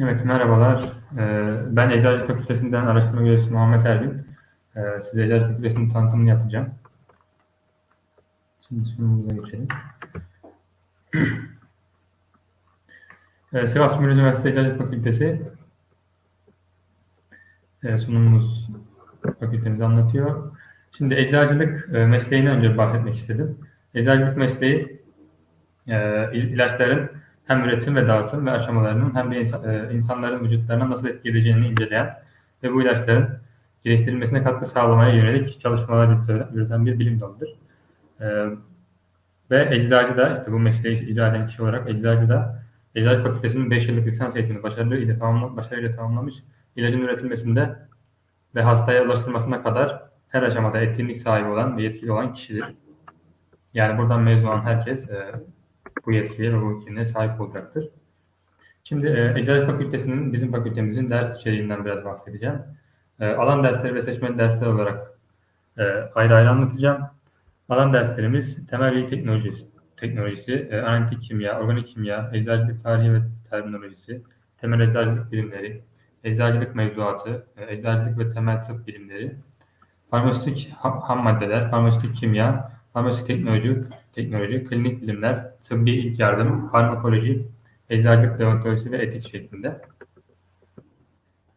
Evet, merhabalar. Ee, Ben Eczacı Fakültesinden araştırma görevlisi Muhammed Erbil. Ee, Size Eczacı Fakültesi'nin tanıtımını yapacağım. Şimdi sunumumuza geçelim. Ee, Sivas Cumhuriyet Üniversitesi Eczacı Fakültesi e, sunumumuz fakültemizi anlatıyor. Şimdi eczacılık e, mesleğini önce bahsetmek istedim. Eczacılık mesleği e, ilaçların hem üretim ve dağıtım ve aşamalarının hem de e, insanların vücutlarına nasıl etki edeceğini inceleyen ve bu ilaçların geliştirilmesine katkı sağlamaya yönelik çalışmalar yürüten bir bilim dalıdır. E, ve eczacı da işte bu mesleği icra eden kişi olarak eczacı da Eczacı Fakültesi'nin 5 yıllık lisans eğitimini başarılı ile tamamla, başarıyla tamamlamış, ilacın üretilmesinde ve hastaya ulaştırılmasına kadar her aşamada etkinlik sahibi olan ve yetkili olan kişidir. Yani buradan mezun olan herkes e, bu yetkiye ve bu yetkinliğe sahip olacaktır. Şimdi e, Eczacı Fakültesi'nin, bizim fakültemizin ders içeriğinden biraz bahsedeceğim. E, alan dersleri ve seçmeli dersler olarak e, ayrı ayrı anlatacağım. Alan derslerimiz temel bilgi teknolojisi, teknolojisi e, analitik kimya, organik kimya, eczacılık tarihi ve terminolojisi, temel eczacılık bilimleri, eczacılık mevzuatı, e, eczacılık ve temel tıp bilimleri, farmasötik ham, maddeler, farmasötik kimya, farmasötik teknoloji, teknoloji, klinik bilimler, tıbbi ilk yardım, farmakoloji, eczacılık deontolojisi ve etik şeklinde.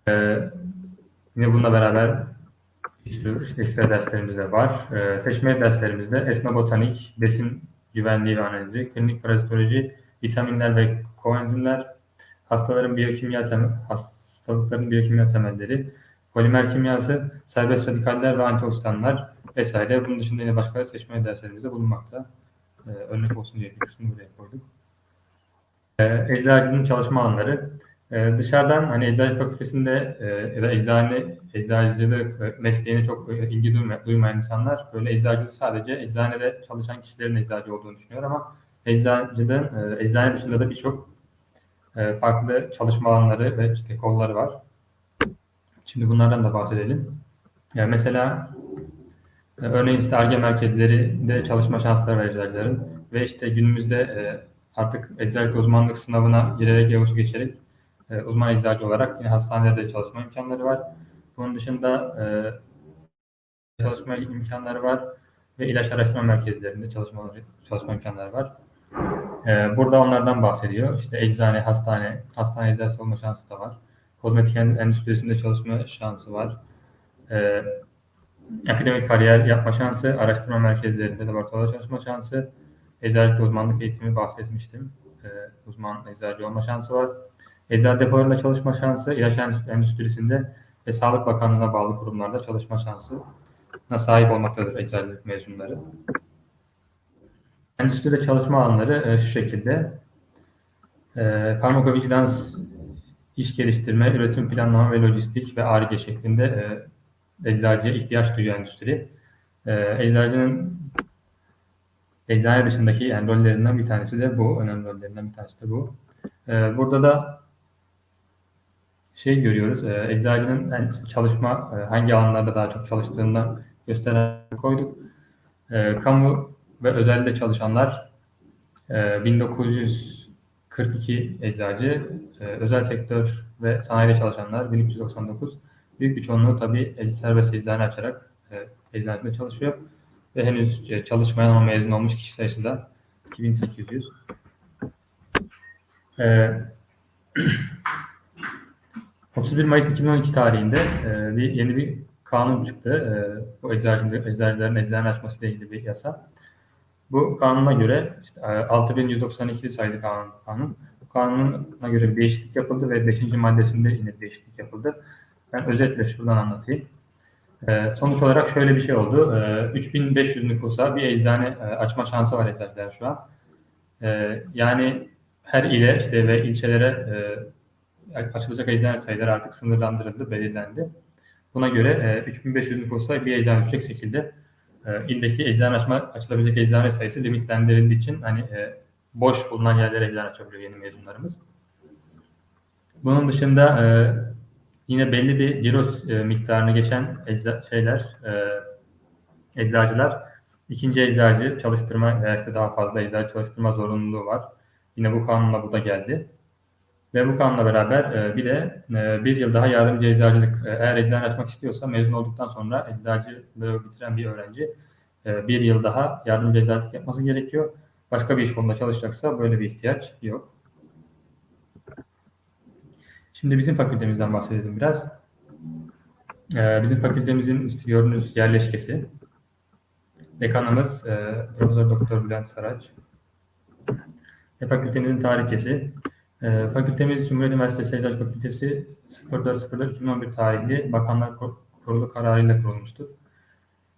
Ee, yine bununla beraber işte, işte ekstra derslerimiz de var. Ee, seçmeli derslerimizde esme botanik, besin güvenliği ve analizi, klinik parazitoloji, vitaminler ve koenzimler, hastaların biyokimya tem hastalıkların biyokimya temelleri, polimer kimyası, serbest radikaller ve antioksidanlar vesaire. Bunun dışında yine başka seçmeli derslerimizde bulunmakta. Ee, örnek olsun diye bir kısmını buraya koyduk. Ee, eczacının çalışma alanları. Ee, dışarıdan hani eczacı fakültesinde e, ya da eczane, eczacılık mesleğine çok ilgi duymayan insanlar böyle eczacılığı sadece eczanede çalışan kişilerin eczacı olduğunu düşünüyor ama eczacılığın e, eczane dışında da birçok e, farklı çalışma alanları ve işte kolları var. Şimdi bunlardan da bahsedelim. Yani mesela e, örneğin işte ARGE merkezlerinde çalışma şansları var eczacıların ve işte günümüzde e, artık eczacılık uzmanlık sınavına girerek yavuz geçerek e, uzman eczacı olarak yine hastanelerde çalışma imkanları var. Bunun dışında çalışma imkanları var ve ilaç araştırma merkezlerinde çalışma, çalışma imkanları var. Burada onlardan bahsediyor. İşte eczane, hastane, hastane eczacısı olma şansı da var. Kozmetik endüstrisinde çalışma şansı var akademik kariyer yapma şansı, araştırma merkezlerinde laboratuvarda çalışma şansı, eczacılık uzmanlık eğitimi bahsetmiştim. Ee, uzman eczacı olma şansı var. Eczacı depolarında çalışma şansı, ilaç endüstrisinde ve Sağlık Bakanlığı'na bağlı kurumlarda çalışma şansına sahip olmaktadır eczacılık mezunları. Endüstride çalışma alanları e, şu şekilde. E, farmakovigilans, iş geliştirme, üretim planlama ve lojistik ve ARGE şeklinde e, eczacıya ihtiyaç duyuyor endüstri. E, eczacının eczane dışındaki yani rollerinden bir tanesi de bu. Önemli rollerinden bir tanesi de bu. E, burada da şey görüyoruz. E, eczacının yani çalışma e, hangi alanlarda daha çok çalıştığından gösteren koyduk. E, kamu ve özelde çalışanlar e, 1942 eczacı, e, özel sektör ve sanayide çalışanlar 1399 Büyük bir çoğunluğu tabii serbest eczane açarak e, eczanesinde çalışıyor. Ve henüz e, çalışmayan ama mezun olmuş kişi sayısı da 2800. E, 31 Mayıs 2012 tarihinde e, bir yeni bir kanun çıktı. E, bu eczacıların, eczacıların eczane açması ile ilgili bir yasa. Bu kanuna göre işte, 6192 sayılı kanun, kanun. Bu kanuna göre bir değişiklik yapıldı ve 5. maddesinde yine değişiklik yapıldı. Ben özetle şuradan anlatayım. E, sonuç olarak şöyle bir şey oldu. E, ee, 3500 nüfusa bir eczane e, açma şansı var eczacılar şu an. E, yani her ile işte ve ilçelere e, açılacak eczane sayıları artık sınırlandırıldı, belirlendi. Buna göre e, 3500 nüfusa bir eczane düşecek şekilde e, ildeki eczane açma, açılabilecek eczane sayısı limitlendirildiği için hani e, boş bulunan yerlere eczane açabiliyor yeni mezunlarımız. Bunun dışında e, yine belli bir ciro e, miktarını geçen ecza, şeyler, e, eczacılar ikinci eczacı çalıştırma veya işte daha fazla eczacı çalıştırma zorunluluğu var. Yine bu kanunla bu da geldi. Ve bu kanunla beraber e, bir de e, bir yıl daha yardımcı eczacılık e, eğer eczane açmak istiyorsa mezun olduktan sonra eczacılığı bitiren bir öğrenci e, bir yıl daha yardımcı eczacılık yapması gerekiyor. Başka bir iş kolunda çalışacaksa böyle bir ihtiyaç yok. Şimdi bizim fakültemizden bahsedelim biraz. E, bizim fakültemizin işte gördüğünüz yerleşkesi. Dekanımız e, Profesör Doktor Bülent Saraç. Ve fakültemizin tarihçesi. E, fakültemiz Cumhuriyet Üniversitesi Eczacılık Fakültesi 04.04.2011 tarihli Bakanlar Kurulu kararıyla kurulmuştur.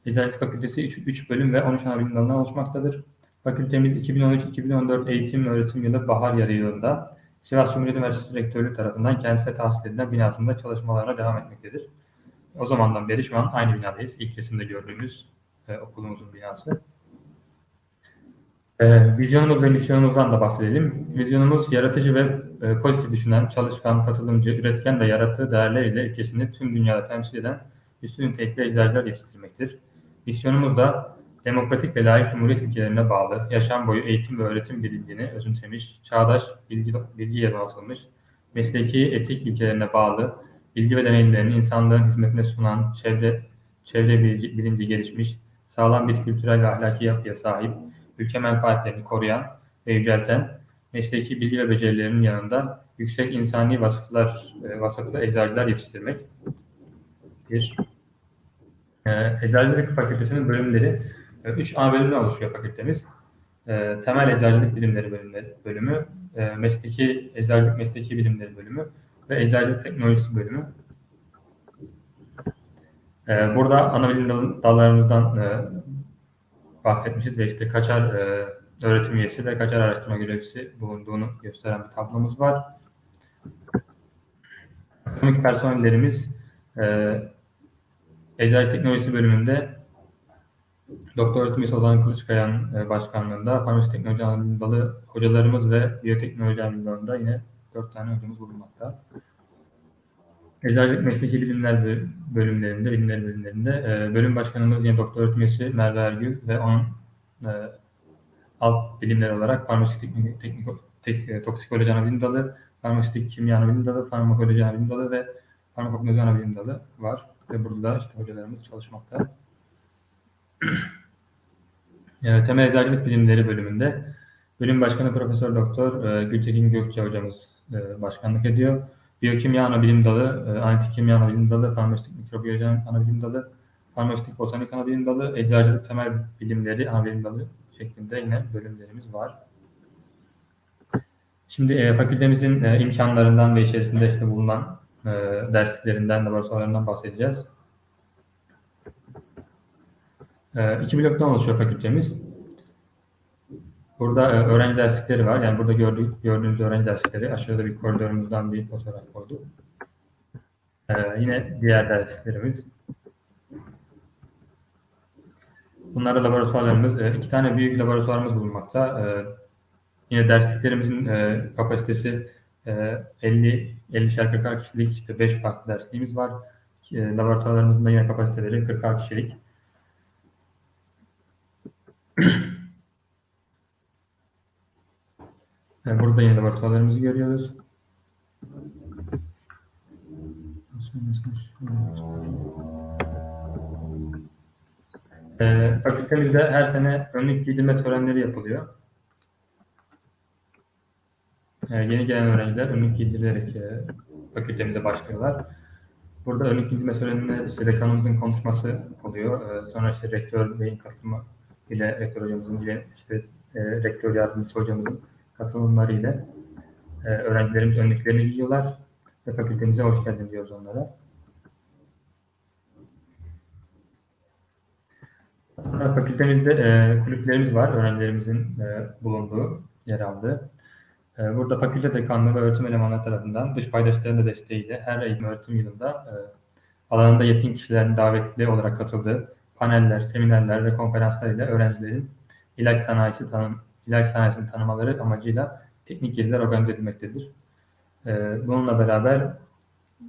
Eczacılık Fakültesi 3, 3 bölüm ve 13 ana bilim dalından oluşmaktadır. Fakültemiz 2013-2014 eğitim öğretim yılı bahar yarı yılında Sivas Cumhuriyet Üniversitesi Rektörlüğü tarafından kendisine tahsis edilen binasında çalışmalarına devam etmektedir. O zamandan beri şu an aynı binadayız. İlk resimde gördüğümüz e, okulumuzun binası. E, vizyonumuz ve misyonumuzdan da bahsedelim. Vizyonumuz yaratıcı ve e, pozitif düşünen, çalışkan, katılımcı, üretken ve yarattığı değerleriyle ülkesini tüm dünyada temsil eden üstün nitelikli eczacılar yetiştirmektir. Misyonumuz da demokratik ve layık cumhuriyet ülkelerine bağlı, yaşam boyu eğitim ve öğretim bilindiğini özümsemiş, çağdaş, bilgi, bilgiye donatılmış, mesleki etik ilkelerine bağlı, bilgi ve deneyimlerini insanlığın hizmetine sunan, çevre, çevre bilgi, bilinci gelişmiş, sağlam bir kültürel ve ahlaki yapıya sahip, ülke menfaatlerini koruyan ve yücelten, mesleki bilgi ve becerilerinin yanında yüksek insani vasıflar, e, vasıflı eczacılar yetiştirmek. Bir, e, Eczacılık Fakültesinin bölümleri 3 ana bölümden oluşuyor fakültemiz. E, temel Eczacılık Bilimleri bölümü, e, Mesleki Eczacılık Mesleki Bilimleri bölümü ve Eczacılık Teknolojisi bölümü. E, burada ana bilim dallarımızdan e, bahsetmişiz ve işte kaçar e, öğretim üyesi ve kaçar araştırma görevlisi bulunduğunu gösteren bir tablomuz var. Akademik personellerimiz e, Eczacı Teknolojisi bölümünde Doktor öğretim üyesi Ozan Kılıçkaya'nın e, başkanlığında Farmasi Teknoloji Dalı hocalarımız ve Biyoteknoloji Dalı'nda yine dört tane hocamız bulunmakta. Eczacılık Mesleki Bilimler bölümlerinde, bilimler bölümlerinde e, bölüm başkanımız yine doktor öğretim üyesi Merve Ergül ve onun e, alt bilimler olarak farmasistik teknik, tek, e, toksikoloji anabilim dalı, farmasistik kimya anabilim dalı, farmakoloji anabilim dalı ve farmakoloji anabilim dalı var. Ve burada işte hocalarımız çalışmakta. E, temel eczacılık bilimleri bölümünde bölüm başkanı Profesör Doktor e, Gültekin Gökçe hocamız e, başkanlık ediyor. Biyokimya anabilim dalı, e, analitik kimya anabilim dalı, farmasötik mikrobiyoloji anabilim dalı, farmasötik botanik anabilim dalı, eczacılık temel bilimleri anabilim dalı şeklinde yine bölümlerimiz var. Şimdi e, fakültemizin e, imkanlarından ve içerisinde işte bulunan e, dersliklerinden, laboratuvarlarından bahsedeceğiz. E, iki bloktan oluşuyor fakültemiz. Burada e, öğrenci derslikleri var. Yani burada gördük, gördüğünüz öğrenci derslikleri. Aşağıda bir koridorumuzdan bir fotoğraf koyduk. E, yine diğer dersliklerimiz. Bunlar da laboratuvarlarımız. E, iki tane büyük laboratuvarımız bulunmakta. Yine dersliklerimizin e, kapasitesi e, 50 50'şer 40 kişilik işte 5 farklı dersliğimiz var. Laboratuvarlarımızın da yine kapasiteleri 40 kişilik. Yani burada yine laboratuvarlarımızı görüyoruz. E, fakültemizde her sene önlük giydirme törenleri yapılıyor. E, yeni gelen öğrenciler önlük giydirilerek e, fakültemize başlıyorlar. Burada önlük giydirme töreninde işte dekanımızın konuşması oluyor. E, sonra işte rektör beyin katılımı ile rektör hocamızın ile işte e, rektör yardımcısı hocamızın katılımları ile e, öğrencilerimiz önlüklerini giyiyorlar ve fakültemize hoş geldin diyoruz onlara. Fakültemizde e, kulüplerimiz var, öğrencilerimizin e, bulunduğu, yer aldığı. E, burada fakülte dekanlığı ve öğretim elemanları tarafından dış paydaşların da desteğiyle her eğitim öğretim yılında e, alanında yetkin kişilerin davetli olarak katıldığı paneller, seminerler ve konferanslar ile öğrencilerin ilaç sanayisi tanım, ilaç sanayisini tanımaları amacıyla teknik geziler organize edilmektedir. E, bununla beraber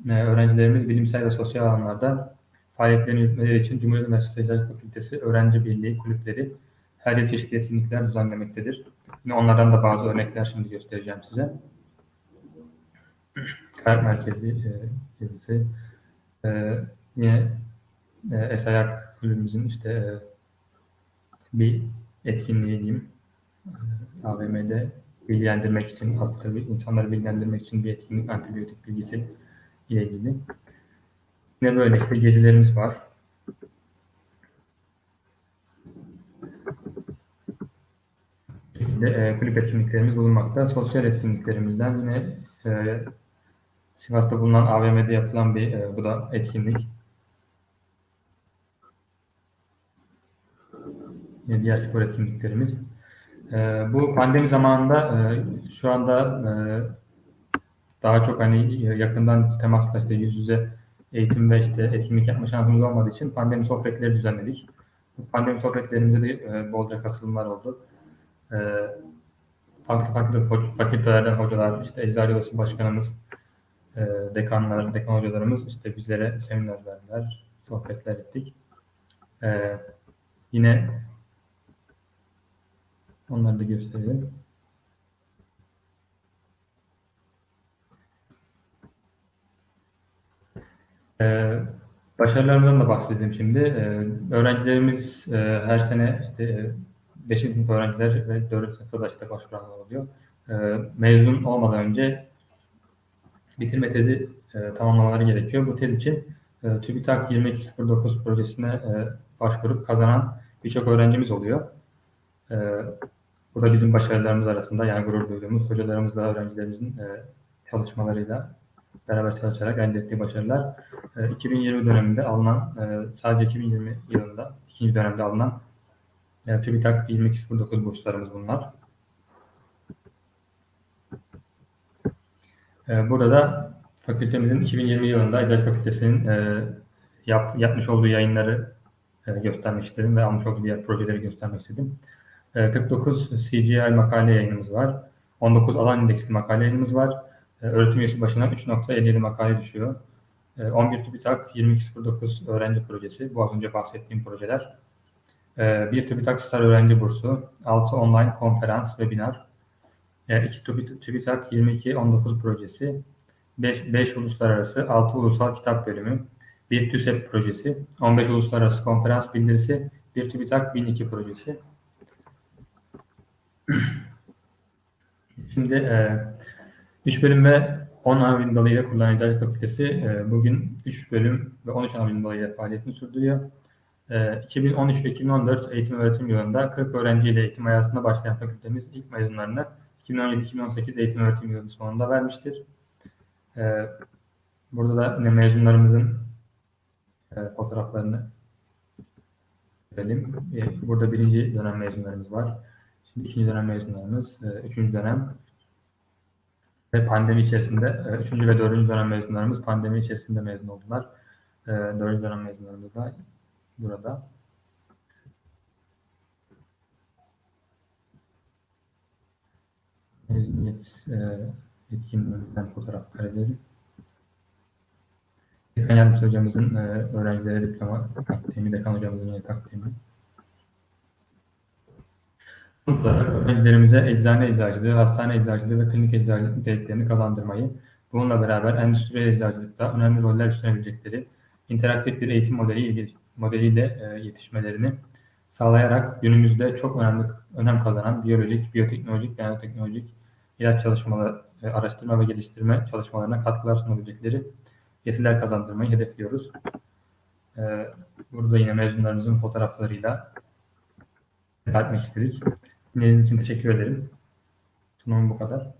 e, öğrencilerimiz bilimsel ve sosyal alanlarda faaliyetlerini yürütmeleri için Cumhuriyet Üniversitesi Eczacılık Fakültesi Öğrenci Birliği kulüpleri her yıl çeşitli etkinlikler düzenlemektedir. Onlardan da bazı örnekler şimdi göstereceğim size. Kayak merkezi e, gezisi. E, yine e, Esayak kulübümüzün işte e, bir etkinliği diyeyim. E, AVM'de bilgilendirmek için, hasta insanları bilgilendirmek için bir etkinlik antibiyotik bilgisi ile ilgili. Yine böyle işte gezilerimiz var. Şekilde e, kulüp etkinliklerimiz bulunmakta. Sosyal etkinliklerimizden yine e, Sivas'ta bulunan AVM'de yapılan bir e, bu da etkinlik. Yine diğer spor etkinliklerimiz. E, bu pandemi zamanında e, şu anda e, daha çok hani yakından temasla işte yüz yüze eğitim ve işte etkinlik yapma şansımız olmadığı için pandemi sohbetleri düzenledik. Pandemi sohbetlerimize de e, bolca katılımlar oldu. E, farklı farklı fakültelerden hocalar, işte Eczacı Odası Başkanımız, e, dekanlar, dekan hocalarımız işte bizlere seminer verdiler, sohbetler ettik. E, yine onları da gösterelim. Ee, başarılarımızdan da bahsedeyim şimdi. Ee, öğrencilerimiz e, her sene işte 5. sınıf öğrenciler ve 4. sınıfta da işte başvuranlar oluyor. Ee, mezun olmadan önce bitirme tezi e, tamamlamaları gerekiyor. Bu tez için e, TÜBİTAK 2209 projesine e, başvurup kazanan birçok öğrencimiz oluyor. E, bu da bizim başarılarımız arasında yani gurur duyduğumuz hocalarımızla, öğrencilerimizin e, çalışmalarıyla beraber çalışarak elde ettiği başarılar. E, 2020 döneminde alınan, e, sadece 2020 yılında ikinci dönemde alınan e, TÜBİTAK 2209 burslarımız bunlar. E, burada fakültemizin 2020 yılında Eczacı Fakültesi'nin e, yap, yapmış olduğu yayınları e, göstermek istedim ve almış olduğu diğer projeleri göstermek istedim. E, 49 CGI makale yayınımız var. 19 alan indeksli makale yayınımız var. E, öğretim üyesi başına 3.57 makale düşüyor. E, 11 TÜBİTAK 2209 öğrenci projesi. Bu az önce bahsettiğim projeler. E, bir TÜBİTAK Star Öğrenci Bursu. 6 online konferans, webinar. E, 2 TÜBİTAK 2219 projesi. 5, 5 uluslararası, 6 ulusal kitap bölümü. Bir TÜSEP projesi. 15 uluslararası konferans bildirisi. Bir TÜBİTAK 1002 projesi. Şimdi e, 3 bölüm ve 10 anabilim dalıyla kullanan Eczacılık Fakültesi e, bugün 3 bölüm ve 13 anabilim dalıyla faaliyetini sürdürüyor. E, 2013 ve 2014 eğitim öğretim yılında 40 öğrenciyle eğitim hayatına başlayan fakültemiz ilk mezunlarını 2017-2018 eğitim öğretim yılı sonunda vermiştir. E, burada da yine mezunlarımızın e, fotoğraflarını verelim. E, burada birinci dönem mezunlarımız var. Şimdi ikinci dönem mezunlarımız, e, üçüncü dönem ve pandemi içerisinde, e, üçüncü ve dördüncü dönem mezunlarımız pandemi içerisinde mezun oldular. E, dördüncü dönem mezunlarımız da burada. Mezuniyet etkinliğimizden fotoğraflar edelim. Dekan Yardımcısı hocamızın öğrencilere diploma takdimi, dekan hocamızın yine takdimi. Olarak öğrencilerimize eczane eczacılığı, hastane eczacılığı ve klinik eczacılık niteliklerini kazandırmayı, bununla beraber endüstriyel eczacılıkta önemli roller üstlenebilecekleri interaktif bir eğitim modeli modeliyle e, yetişmelerini sağlayarak günümüzde çok önemli önem kazanan biyolojik, biyoteknolojik, nanoteknolojik ilaç çalışmaları, e, araştırma ve geliştirme çalışmalarına katkılar sunabilecekleri yetiler kazandırmayı hedefliyoruz. E, burada yine mezunlarımızın fotoğraflarıyla etmek istedik. Dinlediğiniz için teşekkür ederim. Sunumum bu kadar.